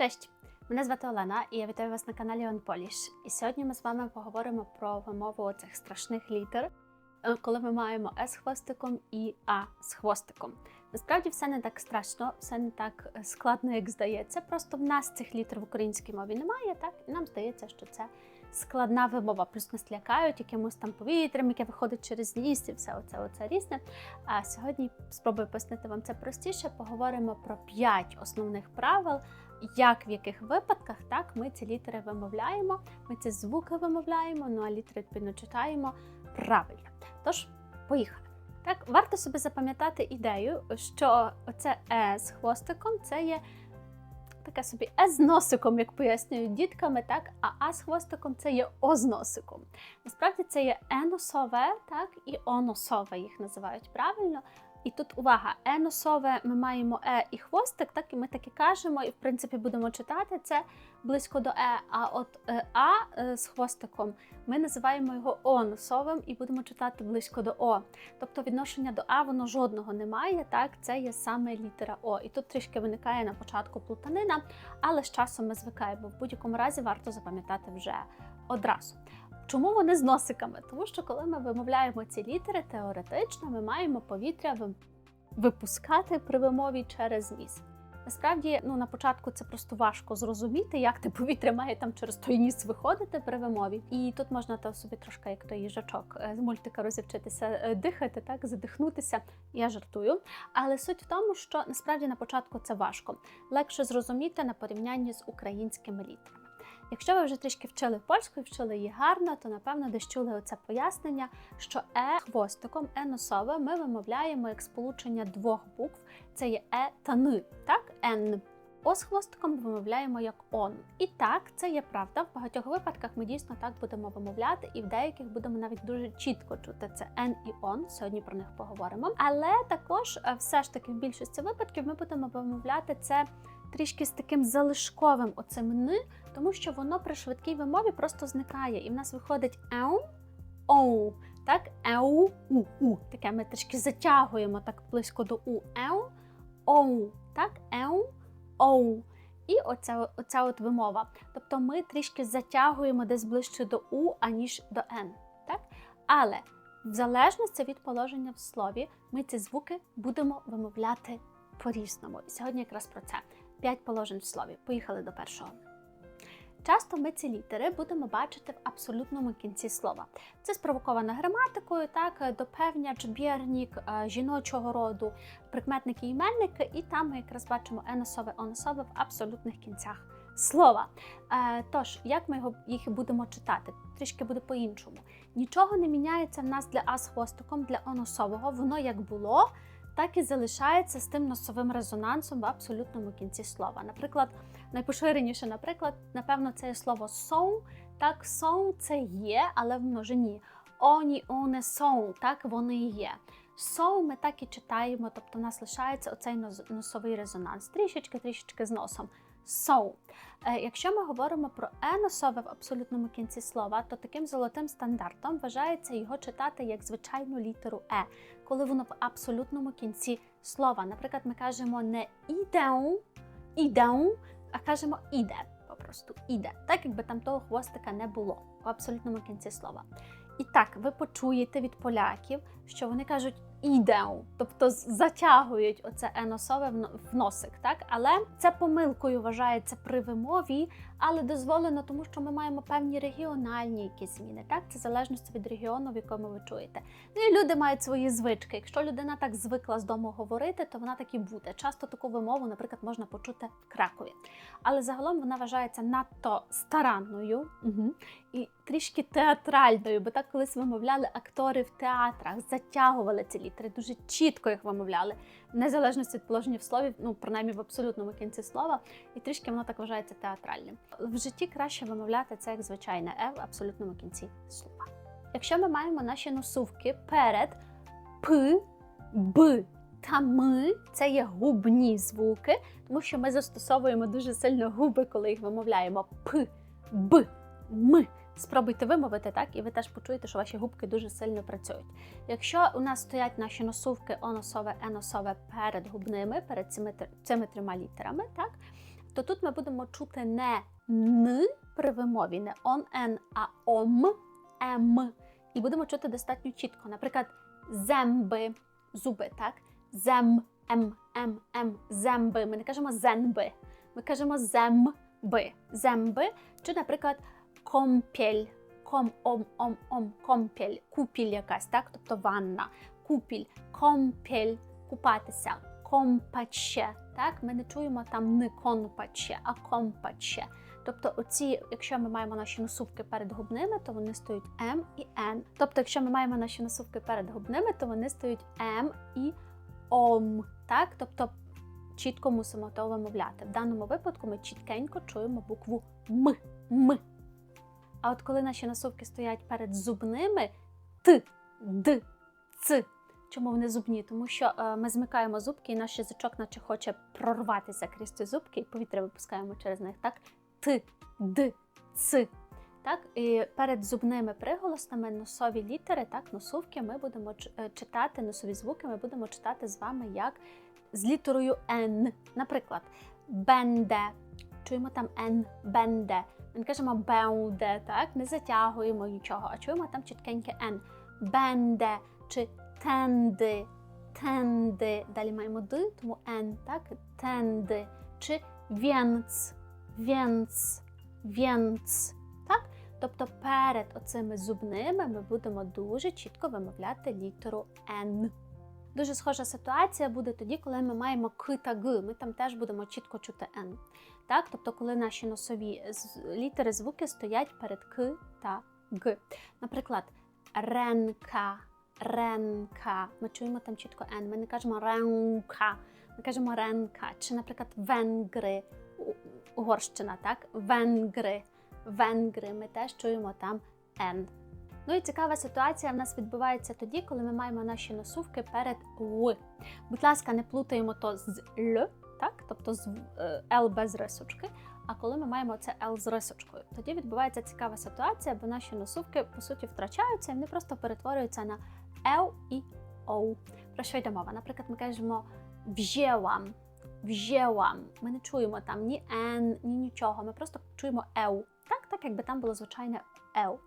Cześć! Мене звати Олена і я вітаю вас на каналі On Polish. І сьогодні ми з вами поговоримо про вимову цих страшних літер, е, коли ми маємо С з хвостиком і А з хвостиком. Насправді все не так страшно, все не так е, складно, як здається. Просто в нас цих літер в українській мові немає, так? І нам здається, що це складна вимова. Плюс нас лякають якимось там повітрям, яке виходить через ніс і все оце, оце різне. А сьогодні спробую пояснити вам це простіше. Поговоримо про п'ять основних правил як в яких випадках так ми ці літери вимовляємо, ми ці звуки вимовляємо, ну а літери відповідно читаємо правильно. Тож, поїхали. Так, варто собі запам'ятати ідею, що оце е з хвостиком це є таке собі е з носиком, як пояснюють дітками, так, а а з хвостиком це є о з носиком. Насправді це є еносове, так, і оносове їх називають правильно. І тут увага, еносове ми маємо е і хвостик, так і ми так і кажемо, і в принципі будемо читати це близько до е. А от е, а е, з хвостиком ми називаємо його оносовим і будемо читати близько до О. Тобто відношення до А воно жодного немає. Так, це є саме літера О. І тут трішки виникає на початку плутанина, але з часом ми звикаємо. В будь-якому разі варто запам'ятати вже одразу. Чому вони з носиками? Тому що коли ми вимовляємо ці літери, теоретично ми маємо повітря випускати при вимові через ніс. Насправді, ну на початку це просто важко зрозуміти, як те повітря має там через той ніс виходити при вимові. І тут можна то собі трошки, як той їжачок з мультика розівчитися е, дихати, так задихнутися. Я жартую. Але суть в тому, що насправді на початку це важко. Легше зрозуміти на порівнянні з українськими літерами. Якщо ви вже трішки вчили польську і вчили її гарно, то напевно десь чули оце пояснення, що е хвостиком, е носове ми вимовляємо як сполучення двох букв. Це є е та н, так? Н. О з хвостиком вимовляємо як он. І так, це є правда. В багатьох випадках ми дійсно так будемо вимовляти, і в деяких будемо навіть дуже чітко чути це Н і он. Сьогодні про них поговоримо. Але також, е, все ж таки, в більшості випадків ми будемо вимовляти це трішки з таким залишковим оцим «н», тому що воно при швидкій вимові просто зникає. І в нас виходить еу, оу. Так, еу, у, у. Таке ми трішки затягуємо так близько до у. Еу, оу. Так, еу, оу. І оця, оця от вимова. Тобто ми трішки затягуємо десь ближче до У, аніж до Н. Так? Але в залежності від положення в слові, ми ці звуки будемо вимовляти по-різному. І сьогодні якраз про це. П'ять положень в слові. Поїхали до першого. Часто ми ці літери будемо бачити в абсолютному кінці слова. Це спровоковано граматикою, так, допевняч, бірнік, е, жіночого роду, прикметники іменники, і там ми якраз бачимо еносове, оносове в абсолютних кінцях слова. Е, тож, як ми його, їх будемо читати? Трішки буде по-іншому. Нічого не міняється в нас для А з хвостиком, для оносового, воно як було так і залишається з тим носовим резонансом в абсолютному кінці слова. Наприклад, найпоширеніше, наприклад, напевно, це є слово «сон». Так, «сон» – це є, але в множині. Оні, оне, сон, так вони є. «Сон» ми так і читаємо, тобто у нас лишається оцей носовий резонанс, трішечки-трішечки з носом. So. Е, якщо ми говоримо про еносове в абсолютному кінці слова, то таким золотим стандартом вважається його читати як звичайну літеру Е, коли воно в абсолютному кінці слова. Наприклад, ми кажемо не ідеу, ідеу, а кажемо іде. Попросту іде, так якби там того хвостика не було в абсолютному кінці слова. І так, ви почуєте від поляків, що вони кажуть ідеу, тобто затягують оце еносове в носик, так? Але це помилкою вважається при вимові, але дозволено, тому що ми маємо певні регіональні якісь зміни. Так, це залежності від регіону, в якому ви чуєте. Ну і люди мають свої звички. Якщо людина так звикла з дому говорити, то вона так і буде. Часто таку вимову, наприклад, можна почути в Кракові. Але загалом вона вважається надто старанною угу. і трішки театральною, бо так колись вимовляли актори в театрах, затягували ці літери, дуже чітко їх вимовляли, в незалежності від положення в слові, ну принаймні в абсолютному кінці слова, і трішки воно так вважається театральним. В житті краще вимовляти це як звичайне е в абсолютному кінці слова. Якщо ми маємо наші носувки перед п, б та ми це є губні звуки, тому що ми застосовуємо дуже сильно губи, коли їх вимовляємо п, б, м. Спробуйте вимовити так, і ви теж почуєте, що ваші губки дуже сильно працюють. Якщо у нас стоять наші носувки оносове, еносове перед губними, перед цими цими трьома літерами, так, Тобто тут ми будемо чути не н при вимові, не он, ен, а ом, ем. І будемо чути достатньо чітко. Наприклад, земби, зуби, так? Зем, ем, ем, ем, земби. Ми не кажемо зенби, ми кажемо земби, земби. Чи, наприклад, компіль, ком, ом, ом, ом, компіль, купіль якась, так? Тобто ванна, купіль, компіль, купатися, компаче, так? Ми не чуємо там не конпаче, а компаче. Тобто, оці, якщо ми маємо наші носувки перед губними, то вони стоять М і Н. Тобто, якщо ми маємо наші носувки перед губними, то вони стоять М і ом. Так? Тобто чітко мусимо то вимовляти. В даному випадку ми чіткенько чуємо букву М. М. А от коли наші носовки стоять перед зубними Т, Д, Ц. Чому вони зубні? Тому що е, ми змикаємо зубки, і наш язичок наче хоче прорватися крізь ці зубки, і повітря випускаємо через них. Так? Т, Д, Ц. Так? І перед зубними приголосними носові літери, так, носовки, ми будемо е, читати, носові звуки ми будемо читати з вами як з літерою Н. Наприклад, бенде. Чуємо там Н, бенде. Не кажемо беуде, так? Не затягуємо нічого, а чуємо там чіткеньке Н. Бенде чи тенди, тенди. Далі маємо Д, тому Н, так? Тенди. Чи вєнц, вєнц, вєнц. Так? Тобто перед оцими зубними ми будемо дуже чітко вимовляти літеру Н. Дуже схожа ситуація буде тоді, коли ми маємо К та Г. Ми там теж будемо чітко чути Н. Так? Тобто, коли наші носові літери звуки стоять перед К та Г. Наприклад, ренка, ренка. Ми чуємо там чітко Н. Ми не кажемо ренка, ми кажемо ренка. Чи, наприклад, венгри, Угорщина, так? Венгри, венгри. Ми теж чуємо там Н. Ну і цікава ситуація в нас відбувається тоді, коли ми маємо наші носувки перед Л. Будь ласка, не плутаємо то з Л, так? тобто з е, Л без рисочки. А коли ми маємо це Л з рисочкою, тоді відбувається цікава ситуація, бо наші носувки по суті втрачаються і вони просто перетворюються на Л і Оу. Про що йде мова? Наприклад, ми кажемо вжєлам, вжєлам. Ми не чуємо там ні Н, ні нічого. Ми просто чуємо Еу. Так, так якби там було звичайне Ел.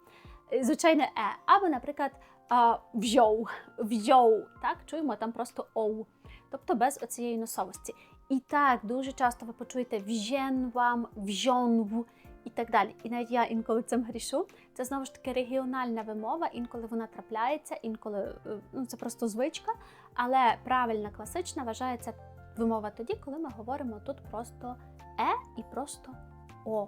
Звичайне Е. Або, наприклад, а, вжоу, вжоу. Так, чуємо там просто оу. Тобто без оцієї носовості. І так, дуже часто ви почуєте вжен вам, вжонву і так далі. І навіть я інколи цим грішу. Це знову ж таки регіональна вимова, інколи вона трапляється, інколи е, ну, це просто звичка. Але правильна класична вважається вимова тоді, коли ми говоримо тут просто е і просто о.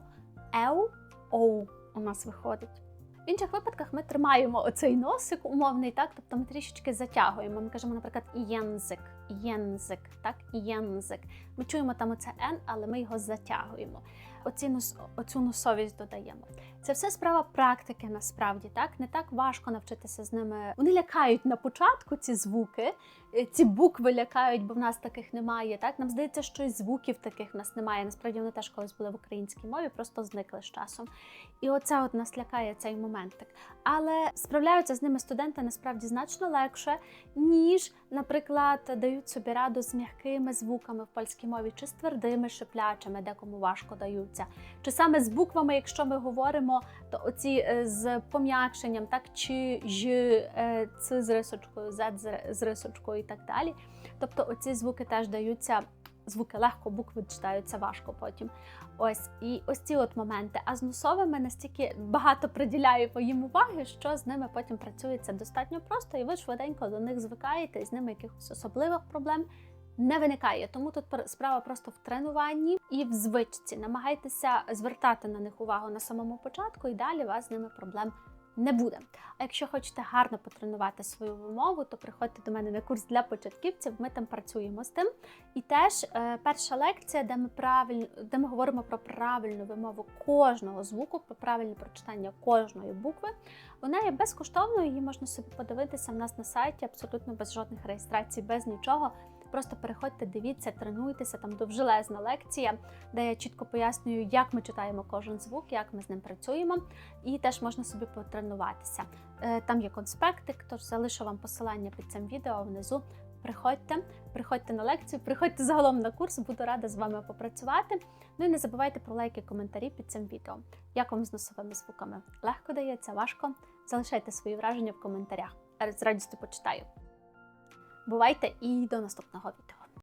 Еу, оу у нас виходить. В інших випадках ми тримаємо оцей носик умовний, так, тобто ми трішечки затягуємо. Ми кажемо, наприклад, єнзик, єнзик, так, єнзик. Ми чуємо там оце Н, але ми його затягуємо. Оці оцю носовість додаємо. Це все справа практики насправді, так? Не так важко навчитися з ними. Вони лякають на початку ці звуки, е, ці букви лякають, бо в нас таких немає. Так? Нам здається, що і звуків таких в нас немає. Насправді вони теж колись були в українській мові, просто зникли з часом. І оце от нас лякає цей моментик. Але справляються з ними студенти насправді значно легше, ніж, наприклад, дають собі раду з м'якими звуками в польській мові, чи з твердими шиплячими, декому важко даються, чи саме з буквами, якщо ми говоримо, то оці е, з пом'якшенням, так чи ж, е, ц з рисочкою, з з рисочкою і так далі. Тобто оці звуки теж даються. Звуки легко, букви читаються важко потім. Ось і ось ці от моменти. А з носовими настільки багато приділяємо їм уваги, що з ними потім працюється достатньо просто, і ви швиденько до них звикаєте, і з ними якихось особливих проблем не виникає. Тому тут пр- справа просто в тренуванні і в звичці. Намагайтеся звертати на них увагу на самому початку, і далі у вас з ними проблем не буде. А якщо хочете гарно потренувати свою вимову, то приходьте до мене на курс для початківців. Ми там працюємо з тим. І теж е, перша лекція, де ми правильно, де ми говоримо про правильну вимову кожного звуку, про правильне прочитання кожної букви. Вона є безкоштовною, її можна собі подивитися в нас на сайті, абсолютно без жодних реєстрацій, без нічого. Просто переходьте, дивіться, тренуйтеся. Там довжелезна лекція, де я чітко пояснюю, як ми читаємо кожен звук, як ми з ним працюємо, і теж можна собі потренуватися. Е, Там є конспектик, тож залишу вам посилання під цим відео внизу приходьте, приходьте на лекцію, приходьте загалом на курс, буду рада з вами попрацювати. Ну і не забувайте про лайки, коментарі під цим відео. Як вам з носовими звуками? Легко дається, важко? Залишайте свої враження в коментарях. З радістю почитаю. Бувайте і до наступного відео.